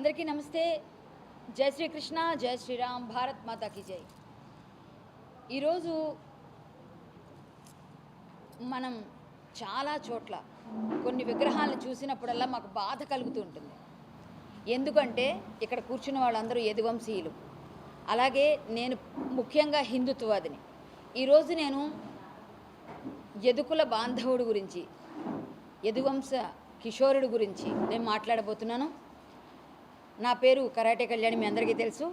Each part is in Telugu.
అందరికీ నమస్తే. జై శ్రీకృష్ణ జై శ్రీరామ్ భారత్ మాతాకి జై. ఈరోజు మనం చాలా చోట్ల కొన్ని విగ్రహాలను చూసినప్పుడల్లా మాకు బాధ కలుగుతూ ఉంటుంది. ఎందుకంటే ఇక్కడ కూర్చున్న వాళ్ళందరూ యదువంశీయులు అలాగే నేను ముఖ్యంగా హిందుత్వవాదిని. ఈరోజు నేను యదుకుల బాంధవుడు గురించి యదువంశ కిషోరుడు గురించి నేను మాట్లాడబోతున్నాను. నా పేరు కరాటే కళ్యాణి మీ అందరికీ తెలుసు.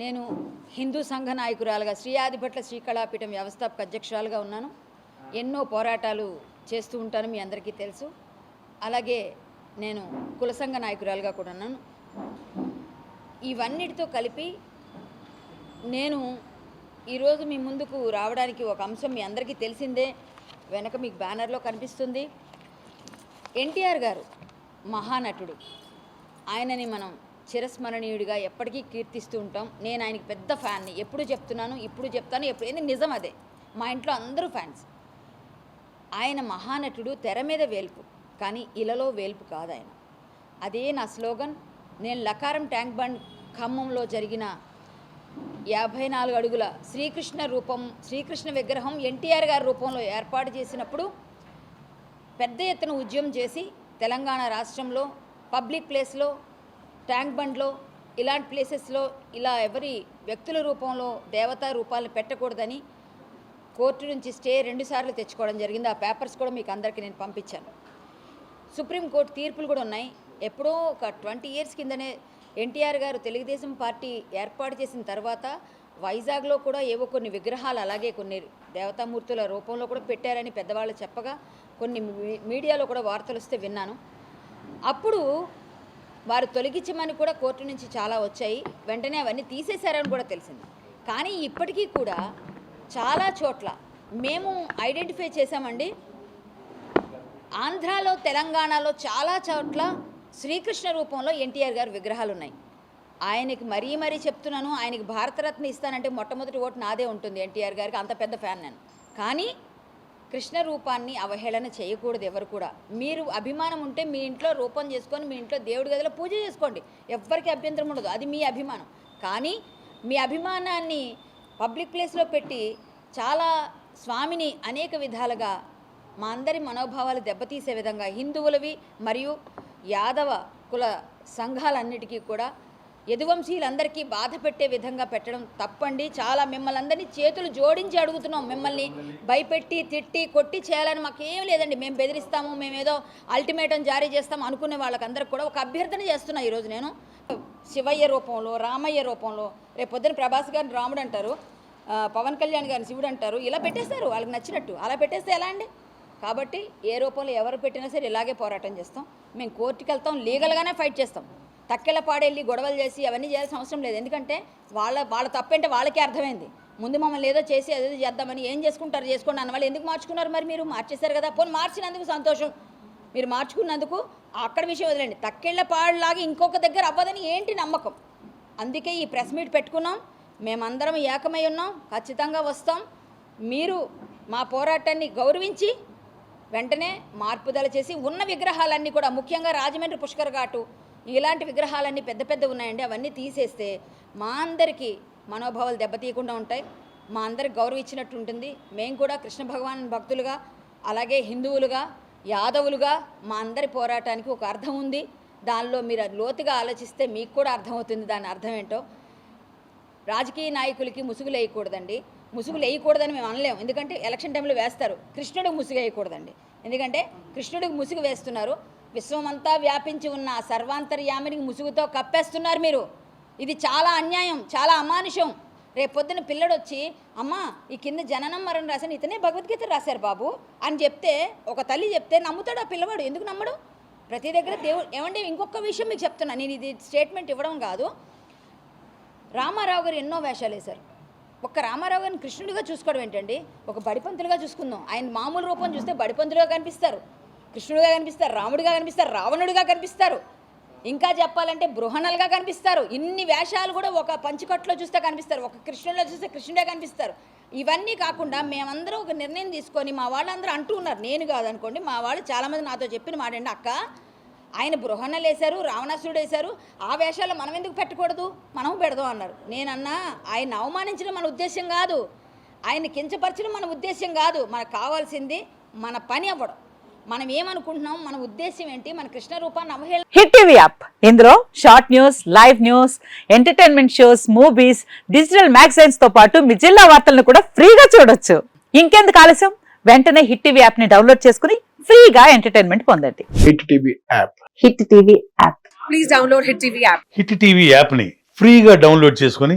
నేను హిందూ సంఘ నాయకురాలుగా శ్రీ ఆదిభట్ల శ్రీకళాపీఠం వ్యవస్థాపక అధ్యక్షురాలుగా ఉన్నాను. ఎన్నో పోరాటాలు చేస్తూ ఉంటాను మీ అందరికీ తెలుసు. అలాగే నేను కుల సంఘ నాయకురాలుగా కూడా ఉన్నాను. ఇవన్నిటితో కలిపి నేను ఈరోజు మీ ముందుకు రావడానికి ఒక అంశం మీ అందరికీ తెలిసిందే. వెనక మీకు బ్యానర్లో కనిపిస్తుంది. ఎన్టీఆర్ గారు మహానటుడు. ఆయనని మనం చిరస్మరణీయుడిగా ఎప్పటికీ కీర్తిస్తూ ఉంటాం. నేను ఆయనకి పెద్ద ఫ్యాన్ని. ఎప్పుడు చెప్తున్నాను ఇప్పుడు చెప్తాను ఎప్పుడు ఏంది నిజం అదే. మా ఇంట్లో అందరూ ఫ్యాన్స్. ఆయన మహానటుడు తెర మీద వేల్పు. కానీ ఇలలో వేల్పు కాదు ఆయన. అదే నా స్లోగన్. నేను లకారం ట్యాంక్ బండ్ ఖమ్మంలో జరిగిన యాభై నాలుగు అడుగుల శ్రీకృష్ణ రూపం శ్రీకృష్ణ విగ్రహం ఎన్టీఆర్ గారి రూపంలో ఏర్పాటు చేసినప్పుడు పెద్ద ఎత్తున ఉద్యమం చేసి తెలంగాణ రాష్ట్రంలో పబ్లిక్ ప్లేస్లో ట్యాంక్ బండ్లో ఇలాంటి ప్లేసెస్లో ఇలా ఎవరి వ్యక్తుల రూపంలో దేవతా రూపాలను పెట్టకూడదని కోర్టు నుంచి స్టే రెండుసార్లు తెచ్చుకోవడం జరిగింది. ఆ పేపర్స్ కూడా మీకు అందరికీ నేను పంపించాను. సుప్రీంకోర్టు తీర్పులు కూడా ఉన్నాయి. ఎప్పుడో ఒక ట్వంటీ ఇయర్స్ కిందనే ఎన్టీఆర్ గారు తెలుగుదేశం పార్టీ ఏర్పాటు చేసిన తర్వాత వైజాగ్లో కూడా ఏవో కొన్ని విగ్రహాలు అలాగే కొన్ని దేవతామూర్తుల రూపంలో కూడా పెట్టారని పెద్దవాళ్ళు చెప్పగా కొన్ని మీ- మీడియాలో కూడా వార్తలు వస్తే విన్నాను. అప్పుడు వారు తొలగించమని కూడా కోర్టు నుంచి చాలా వచ్చాయి. వెంటనే అవన్నీ తీసేశారని కూడా తెలిసింది. కానీ ఇప్పటికీ కూడా చాలా చోట్ల మేము ఐడెంటిఫై చేశామండి. ఆంధ్రాలో తెలంగాణలో చాలా చోట్ల శ్రీకృష్ణ రూపంలో ఎన్టీఆర్ గారు విగ్రహాలు ఉన్నాయి ఆయనకి మరీ మరీ చెప్తున్నాను ఆయనకి భారతరత్న ఇస్తానంటే మొట్టమొదటి ఓటు నాదే ఉంటుంది ఎన్టీఆర్ గారికి. అంత పెద్ద ఫ్యాన్ నేను. కానీ కృష్ణ రూపాన్ని అవహేళన చేయకూడదు ఎవరు కూడా. మీరు అభిమానం ఉంటే మీ ఇంట్లో రూపం చేసుకొని మీ ఇంట్లో దేవుడి గదిలో పూజ చేసుకోండి. ఎవరికి అభ్యంతరం ఉండదు. అది మీ అభిమానం. కానీ మీ అభిమానాన్ని పబ్లిక్ ప్లేస్లో పెట్టి చాలా స్వామిని అనేక విధాలుగా మా అందరి మనోభావాలు దెబ్బతీసే విధంగా హిందువులవి మరియు యాదవ కుల సంఘాలన్నిటికీ కూడా యదువంశీయులందరికీ బాధ పెట్టే విధంగా పెట్టడం తప్పండి. చాలా మిమ్మల్ని అందరినీ చేతులు జోడించి అడుగుతున్నాం మిమ్మల్ని. భయపెట్టి తిట్టి కొట్టి చేయాలని మాకేం లేదండి. మేము బెదిరిస్తాము మేము ఏదో అల్టిమేటం జారీ చేస్తాము అనుకునే వాళ్ళకందరికి కూడా ఒక అభ్యర్థన చేస్తున్నా ఈరోజు నేను. శివయ్య రూపంలో రామయ్య రూపంలో రేపు పొద్దున ప్రభాస్ గారిని రాముడు అంటారు పవన్ కళ్యాణ్ గారిని శివుడు అంటారు ఇలా పెట్టేస్తారు వాళ్ళకి నచ్చినట్టు. అలా పెట్టేస్తే ఎలా అండి? కాబట్టి ఏ రూపంలో ఎవరు పెట్టినా సరే ఇలాగే పోరాటం చేస్తాం. మేము కోర్టుకి వెళ్తాం లీగల్గానే ఫైట్ చేస్తాం. తక్కెళ్ళ పాడెళ్ళి గొడవలు చేసి అవన్నీ చేయాల్సిన అవసరం లేదు. ఎందుకంటే వాళ్ళ వాళ్ళ తప్పేంటే వాళ్ళకే అర్థమైంది. ముందు మమ్మల్ని ఏదో చేసి అదేదో చేద్దామని ఏం చేసుకుంటారు చేసుకోండి అన్న వాళ్ళు ఎందుకు మార్చుకున్నారు మరి మీరు? మార్చేశారు కదా. పోనీ మార్చినందుకు సంతోషం. మీరు మార్చుకున్నందుకు అక్కడ విషయం వదిలేండి. తక్కెళ్ళ పాడులాగా ఇంకొక దగ్గర అవ్వదని ఏంటి నమ్మకం? అందుకే ఈ ప్రెస్ మీట్ పెట్టుకున్నాం. మేమందరం ఏకమై ఉన్నాం. ఖచ్చితంగా వస్తాం. మీరు మా పోరాటాన్ని గౌరవించి వెంటనే మార్పుదల చేసి ఉన్న విగ్రహాలన్నీ కూడా ముఖ్యంగా రాజమండ్రి పుష్కర్ ఘాటు ఇలాంటి విగ్రహాలన్నీ పెద్ద పెద్ద ఉన్నాయండి. అవన్నీ తీసేస్తే మా అందరికీ మనోభావాలు దెబ్బతీయకుండా ఉంటాయి. మా అందరికి గౌరవం ఇచ్చినట్టు ఉంటుంది. మేము కూడా కృష్ణ భగవాన్ భక్తులుగా అలాగే హిందువులుగా యాదవులుగా మా అందరి పోరాటానికి ఒక అర్థం ఉంది. దానిలో మీరు లోతుగా ఆలోచిస్తే మీకు కూడా అర్థమవుతుంది దాని అర్థం ఏంటో. రాజకీయ నాయకులకి ముసుగులు వేయకూడదండి ముసుగులు వేయకూడదని మేము అనలేము. ఎందుకంటే ఎలక్షన్ టైంలో వేస్తారు. కృష్ణుడికి ముసుగు వేయకూడదండి. ఎందుకంటే కృష్ణుడికి ముసుగు వేస్తున్నారు. విశ్వమంతా వ్యాపించి ఉన్న ఆ సర్వాంతర్యామినికి ముసుగుతో కప్పేస్తున్నారు మీరు. ఇది చాలా అన్యాయం చాలా అమానుషం. రేపు పొద్దున పిల్లడు వచ్చి అమ్మా ఈ కింద జననం మరణం రాసిన ఇతనే భగవద్గీత రాశారు బాబు అని చెప్తే ఒక తల్లి చెప్తే నమ్ముతాడు ఆ పిల్లవాడు? ఎందుకు నమ్మడు? ప్రతి దగ్గర దేవుడు ఏమంటే ఇంకొక విషయం మీకు చెప్తున్నా నేను ఇది స్టేట్మెంట్ ఇవ్వడం కాదు. రామారావు గారు ఎన్నో వేషాలు వేశారు. ఒక్క రామారావు గారిని కృష్ణుడిగా చూసుకోవడం ఏంటండి? ఒక బడిపంతులుగా చూసుకుందాం. ఆయన మామూలు రూపం చూస్తే బడిపంతులుగా కనిపిస్తారు. కృష్ణుడిగా కనిపిస్తారు రాముడిగా కనిపిస్తారు రావణుడిగా కనిపిస్తారు. ఇంకా చెప్పాలంటే బృహణలుగా కనిపిస్తారు. ఇన్ని వేషాలు కూడా ఒక పంచకట్లో చూస్తే కనిపిస్తారు ఒక కృష్ణుడిలో చూస్తే కృష్ణుడే కనిపిస్తారు. ఇవన్నీ కాకుండా మేమందరూ ఒక నిర్ణయం తీసుకొని మా వాళ్ళందరూ అంటూ ఉన్నారు. నేను కాదనుకోండి మా వాళ్ళు చాలామంది నాతో చెప్పిన మాట అండి అక్క ఆయన బృహణలు వేశారు రావణాసురుడు వేశారు ఆ వేషాలు మనం ఎందుకు పెట్టకూడదు? మనం పెడదాం అన్నారు. నేనన్నా ఆయన అవమానించడం మన ఉద్దేశం కాదు. ఆయన కించపరచడం మన ఉద్దేశం కాదు. మనకు కావాల్సింది మన పని అవ్వడం. మనం ఏమనుకుంటున్నాం? మన ఉద్దేశం ఏంటి? మన కృష్ణ రూపాన్ని అవహేళన హిట్ టీవీ యాప్. ఇందులో short news live news entertainment shows movies digital మ్యాగజైన్స్తో పాటు మీ జిల్లా వార్తలను కూడా ఫ్రీగా చూడొచ్చు. ఇంకెందుకు ఆలస్యం? వెంటనే హిట్ టీవీ యాప్ని డౌన్లోడ్ చేసుకుని ఫ్రీగా ఎంటర్టైన్మెంట్ పొందండి. Hit TV app. Hit TV app. Please download Hit TV app. Hit TV యాప్ని ఫ్రీగా డౌన్లోడ్ చేసుకొని